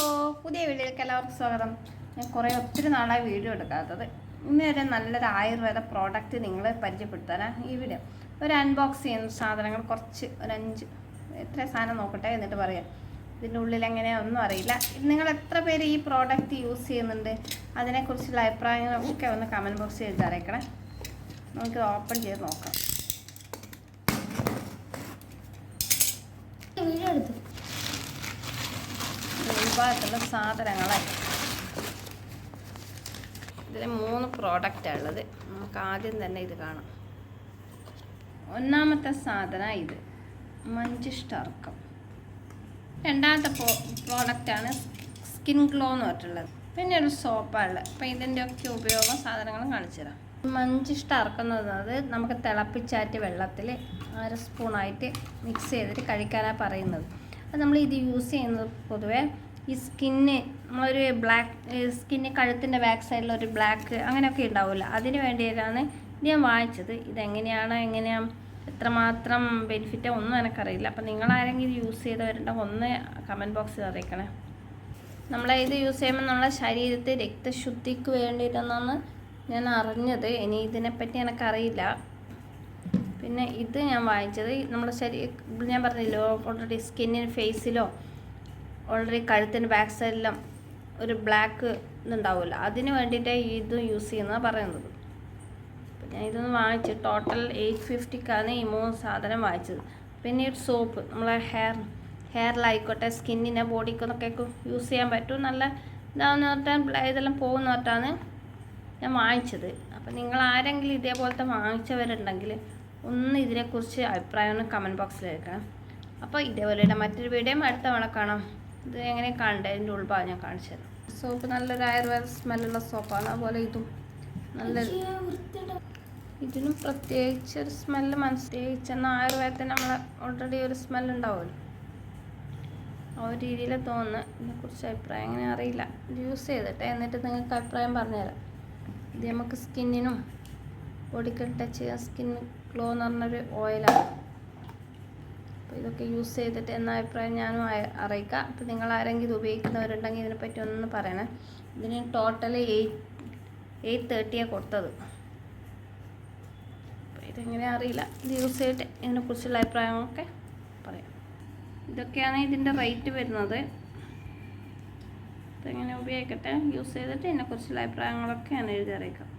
Hello പുതിയ വീഡിയോയിലേക്ക് എല്ലാവർക്കും സ്വാഗതം. ഞാൻ കുറേ ഒത്തിരി നാളായി വീഡിയോ എടുക്കാത്തത്. ഇന്ന് വരെ നല്ലൊരു ആയുർവേദ പ്രോഡക്റ്റ് നിങ്ങളെ പരിചയപ്പെടുത്താനാണ് ഈ വീഡിയോ. ഒരു അൺബോക്സ് ചെയ്യുന്ന സാധനങ്ങൾ കുറച്ച് ഒരു അഞ്ച് എത്ര സാധനം നോക്കട്ടെ എന്നിട്ട് പറയാം. ഇതിന്റെ ഉള്ളിൽ എങ്ങനെയാണെന്നും അറിയില്ല. നിങ്ങൾ എത്ര പേര് ഈ പ്രോഡക്റ്റ് യൂസ് ചെയ്യുന്നുണ്ട്? അതിനെക്കുറിച്ചുള്ള അഭിപ്രായങ്ങളൊക്കെ ഒന്ന് കമന്റ് ബോക്സിൽ എഴുതി അറിയിക്കണേ. നമുക്ക് ഓപ്പൺ ചെയ്ത് നോക്കാം. വീഡിയോ എടുത്തു? ഉൾഭാഗത്തുള്ള സാധനങ്ങളായി ഇതിൽ മൂന്ന് പ്രോഡക്റ്റാണ് ഉള്ളത്. നമുക്ക് ആദ്യം തന്നെ ഇത് കാണാം. ഒന്നാമത്തെ സാധനം ഇത്. മഞ്ചിഷ്ടർക്കം. രണ്ടാമത്തെ പ്രോ പ്രോഡക്റ്റാണ് സ്കിൻ ഗ്ലോ എന്ന് പറഞ്ഞിട്ടുള്ളത്. പിന്നെ ഒരു സോപ്പാണ് അപ്പം ഇതിന്റെയൊക്കെ ഉപയോഗം സാധനങ്ങളും കാണിച്ചു തരാം. മഞ്ചിഷ്ട അറക്കുന്നത് നമുക്ക് തിളപ്പിച്ചാറ്റ് വെള്ളത്തിൽ അര സ്പൂണായിട്ട് മിക്സ് ചെയ്തിട്ട് കഴിക്കാനാണ് പറയുന്നത്. അത് നമ്മൾ ഇത് യൂസ് ചെയ്യുന്നത് പൊതുവേ ഈ സ്കിന്ന് ഒരു ബ്ലാക്ക് സ്കിന്ന് കഴുത്തിന്റെ ബാക്ക് സൈഡിൽ ഒരു ബ്ലാക്ക് അങ്ങനെയൊക്കെ ഉണ്ടാവില്ല അതിന് വേണ്ടിയിട്ടാണ് ഇത് ഞാൻ വാങ്ങിച്ചത്. ഇതെങ്ങനെയാണ് എങ്ങനെയാണ് എത്രമാത്രം ബെനിഫിറ്റ് ഒന്നും എനിക്കറിയില്ല. അപ്പം നിങ്ങളാരെങ്കിലും യൂസ് ചെയ്തവരുണ്ടെങ്കിൽ ഒന്ന് കമന്റ് ബോക്സിൽ അറിയിക്കണേ. നമ്മൾ ഇത് യൂസ് ചെയ്യുമ്പോൾ നമ്മളെ ശരീരത്തെ രക്തശുദ്ധിക്ക് വേണ്ടിയിട്ടെന്നാണ് ഞാൻ അറിഞ്ഞത്. ഇനി ഇതിനെപ്പറ്റി എനിക്കറിയില്ല. പിന്നെ ഇത് ഞാൻ വാങ്ങിച്ചത് നമ്മുടെ ശരീരം ഞാൻ പറഞ്ഞില്ലോ ഓൾറെഡി സ്കിന്നിന് ഫേസിലോ ഓൾറെഡി കഴുത്തിന്റെ ബാക്ക് സൈഡിലും ഒരു ബ്ലാക്ക് ഇതുണ്ടാവില്ല അതിന് വേണ്ടിയിട്ടേ ഇത് യൂസ് ചെയ്യുന്നതാണ് പറയുന്നത്. ഞാൻ ഇതൊന്ന് വാങ്ങിച്ച് ടോട്ടൽ എയ്റ്റ് ഫിഫ്റ്റിക്കാണ് ഈ മൂന്ന് സാധനം വാങ്ങിച്ചത്. പിന്നെ ഒരു സോപ്പ് നമ്മളെ ഹെയർ ഹെയറിലായിക്കോട്ടെ സ്കിന്നിനെ ബോഡിക്കൊന്നൊക്കെ യൂസ് ചെയ്യാൻ പറ്റും. നല്ല ഇതാവുന്ന പറഞ്ഞാൽ ഇതെല്ലാം പോകുന്ന പറഞ്ഞാണ് ഞാൻ വാങ്ങിച്ചത്. അപ്പം നിങ്ങൾ ആരെങ്കിലും ഇതേപോലത്തെ വാങ്ങിച്ചവരുണ്ടെങ്കിൽ ഒന്ന് ഇതിനെക്കുറിച്ച് അഭിപ്രായം ഒന്ന് കമന്റ് ബോക്സിൽ എടുക്കണം അപ്പോൾ ഇതേപോലെയുള്ള മറ്റൊരു വീഡിയോ അടുത്ത തവണ കാണാം. ഇത് എങ്ങനെ കാണണ്ടേ അതിന്റെ ഉൾഭാഗം ഞാൻ കാണിച്ചു തരാം. സോപ്പ് നല്ലൊരു ആയുർവേദ സ്മെല്ലുള്ള സോപ്പാണ്. അതുപോലെ ഇതും നല്ല ഇതിനും പ്രത്യേകിച്ച് ഒരു സ്മെല്ല് മനസ്സിലേക്ക് എന്നാൽ ആയുർവേദത്തിന് നമ്മൾ ഓൾറെഡി ഒരു സ്മെല്ല് ഉണ്ടാവുമല്ലോ. ആ ഒരു രീതിയിൽ തോന്നുന്നു. ഇതിനെക്കുറിച്ച് അഭിപ്രായം എങ്ങനെ അറിയില്ല. ഇത് യൂസ് ചെയ്തിട്ട്. എന്നിട്ട് നിങ്ങൾക്ക് അഭിപ്രായം പറഞ്ഞുതരാം. ഇത് നമുക്ക് സ്കിന്നിനും ബോഡിക്ക് ടച്ച് ചെയ്യാൻ സ്കിൻ ഗ്ലോ എന്ന് പറഞ്ഞൊരു ഓയിലാണ് അപ്പോൾ ഇതൊക്കെ യൂസ് ചെയ്തിട്ട് എന്ന അഭിപ്രായം ഞാനും അറിയിക്കാം. അപ്പോൾ നിങ്ങൾ ആരെങ്കിലും ഇത് ഉപയോഗിക്കുന്നവരുണ്ടെങ്കിൽ ഇതിനെപ്പറ്റി ഒന്ന് പറയണേ. ഇതിന് ടോട്ടൽ എയ്റ്റ് എയ്റ്റ് തേർട്ടിയാണ് കൊടുത്തത്. അപ്പോൾ ഇതെങ്ങനെ അറിയില്ല. ഇത് യൂസ് ചെയ്തിട്ട് ഇതിനെക്കുറിച്ചുള്ള അഭിപ്രായങ്ങളൊക്കെ പറയാം. ഇതൊക്കെയാണ് ഇതിന്റെ റേറ്റ് വരുന്നത്. ഇതെങ്ങനെ ഉപയോഗിക്കട്ടെ? യൂസ് ചെയ്തിട്ട് ഇതിനെക്കുറിച്ചുള്ള അഭിപ്രായങ്ങളൊക്കെ ഞാൻ എഴുതി അറിയിക്കാം